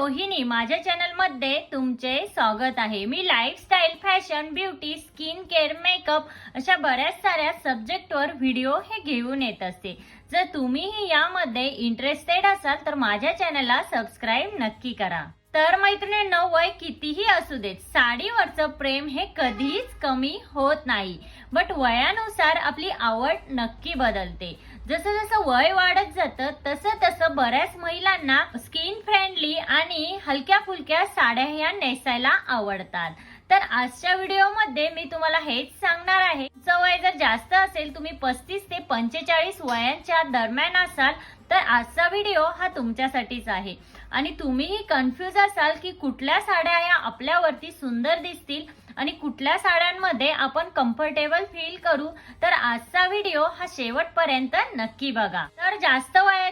रोहिणी माझ्या चॅनलमध्ये तुमचे स्वागत आहे. मी lifestyle fashion beauty skin care makeup अशा बऱ्याच साऱ्या सब्जेक्टवर व्हिडिओ हे घेऊन येत असते. जर तुम्हीही यामध्ये इंटरेस्टेड असाल तर माझ्या चॅनलला सबस्क्राईब नक्की करा. तर मैत्रिणींनो वय कितीही असू देत साडीवरचं प्रेम हे कधीच कमी होत नाही. बट वयानुसार आपली आवड नक्की बदलते. जसं जसं वय वाढत जातं तसं तसं बऱ्याच महिलांना स्किन फ्रेंडली आणि हलक्या फुलक्या साड्या ह्या नेसायला आवडतात. तर आजच्या व्हिडिओमध्ये मी तुम्हाला हेच सांगणार आहे. तुमचं वय जर जास्त असेल तुम्ही पस्तीस ते पंचेचाळीस वयांच्या दरम्यान असाल तर आजचा व्हिडिओ हा तुमच्यासाठीच आहे. आणि तुम्हीही कन्फ्यूज असाल की कुठल्या साड्या या आपल्यावरती सुंदर दिसतील आणि कुठल्या साड्यांमध्ये आपण कम्फर्टेबल फील करू तर आजचा व्हिडिओ हा शेवटपर्यंत नक्की बघा. तर जास्त वया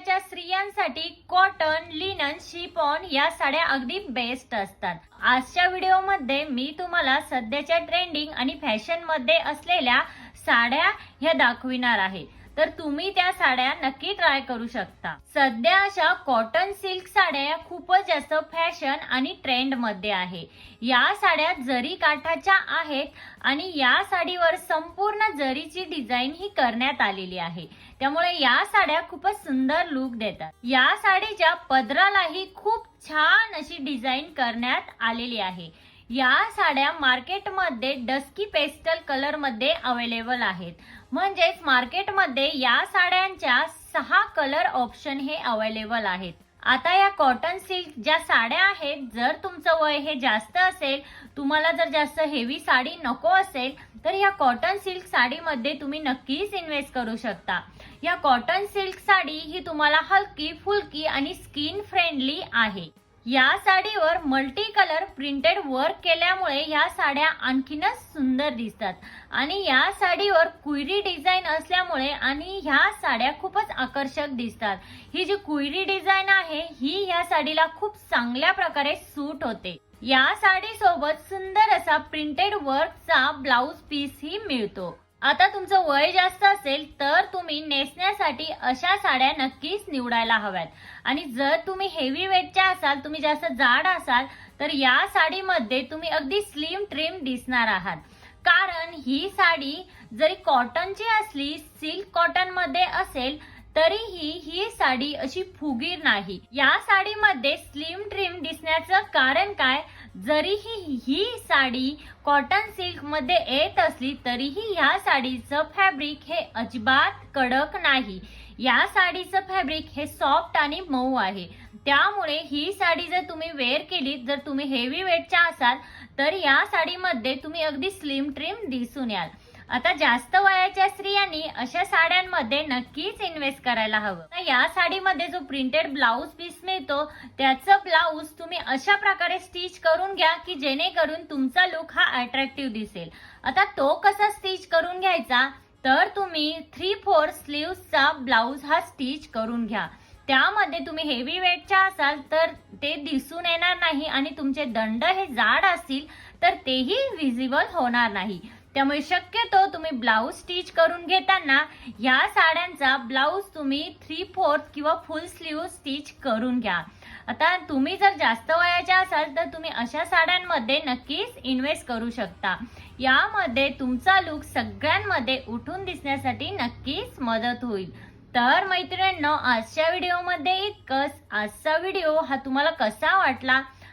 स्त्रियांसाठी कॉटन लिनन शिपॉन या साड्या अगदी बेस्ट असतात. आजच्या व्हिडिओमध्ये मी तुम्हाला सध्याच्या ट्रेंडिंग आणि फॅशनमध्ये असलेल्या साड्या ह्या दाखविणार आहे. तर तुम्ही त्या साड्या नक्की ट्राय करू शकता. सध्या अशा कॉटन सिल्क साड्या या खूपच जास्त फॅशन आणि ट्रेंडमध्ये आहे. या साड्या जरी काठाच्या आहेत आणि या साडीवर संपूर्ण जरीची डिझाईन ही करण्यात आलेली आहे. त्यामुळे या साड्या खूपच सुंदर लुक देतात. या साडीच्या पदरालाही खूप छान अशी डिझाईन करण्यात आलेली आहे. या साड्या मार्केटमध्ये डस्की पेस्टल कलरमध्ये अवेलेबल आहेत. म्हणजेच मार्केटमध्ये या साड्यांच्या सहा कलर ऑप्शन हे अवेलेबल आहेत. आता या कॉटन सिल्क ज्या साड्या आहेत जर तुमचं वय हे जास्त असेल तुम्हाला जर जास्त हेवी साडी नको असेल तर या कॉटन सिल्क साडीमध्ये तुम्ही नक्कीच इन्व्हेस्ट करू शकता. या कॉटन सिल्क साडी ही तुम्हाला हलकी फुलकी आणि स्किन फ्रेंडली आहे. या साडीवर मल्टी कलर प्रिंटेड वर्क केल्यामुळे या साड्या आणखीनच सुंदर दिसतात. आणि या साडीवर कुयरी डिझाईन असल्यामुळे आणि ह्या साड्या खूपच आकर्षक दिसतात. ही जी कुयरी डिझाईन आहे ही या साडीला खूप चांगल्या प्रकारे सूट होते. या साडीसोबत सुंदर असा प्रिंटेड वर्कचा ब्लाउज पीस ही मिळतो. आता तुमचं वय जास्त असेल तर तुम्ही नेसण्यासाठी अशा साड्या नक्कीच निवडायला हव्यात. आणि जर तुम्ही हेवी वेटच्या असाल तुम्ही जास्त जाड असाल तर या साडीमध्ये तुम्ही अगदी स्लिम ट्रिम दिसणार आहात. कारण ही साडी जरी कॉटनची असली सिल्क कॉटनमध्ये असेल तरीही ही साडी अशी फुगीर नाही. या साडीमध्ये स्लिम ट्रिम दिसण्याचं कारण काय? जरीही ही साडी कॉटन सिल्कमध्ये येत असली तरीही या साडीचं फॅब्रिक हे अजिबात कडक नाही. या साडीचं फॅब्रिक हे सॉफ्ट आणि मऊ आहे. त्यामुळे ही साडी जर तुम्ही वेअर केली जर तुम्ही हेवी वेटच्या असाल तर या साडीमध्ये तुम्ही अगदी स्लिम ट्रिम दिसून याल. आता जास्त वयाच्या स्त्रियांनी अशा साड्यांमध्ये नक्कीच इन्व्हेस्ट करायला हवं. तर या साडीमध्ये जो प्रिंटेड ब्लाऊज पीस मिळतो त्याचं ब्लाऊज तुम्ही अशा प्रकारे स्टिच करून घ्या की जेणेकरून तुमचा लुक हा अट्रॅक्टिव्ह दिसेल. आता तो कसा स्टिच करून घ्यायचा? तर तुम्ही थ्री फोर स्लीव्हचा ब्लाऊज हा स्टिच करून घ्या. त्यामध्ये तुम्ही हेवी वेटच्या असाल तर ते दिसून येणार नाही आणि तुमचे दंड हे जाड असतील तर तेही विजिबल होणार नाही. त्यामुळे शक्यतो तुम्ही ब्लाऊज स्टिच करून घेताना या साड्यांचा ब्लाऊज तुम्ही थ्री फोर्थ किंवा फुल स्लीव स्टिच करून घ्या. आता तुम्ही जर जास्त वयाच्या असाल तर तुम्ही अशा साड्यांमध्ये नक्कीच इन्व्हेस्ट करू शकता. यामध्ये तुमचा लुक सगळ्यांमध्ये उठून दिसण्यासाठी नक्कीच मदत होईल. तर मैत्रिणींनो आजच्या व्हिडिओमध्ये इतकंच. आजचा व्हिडिओ हा तुम्हाला कसा वाटला?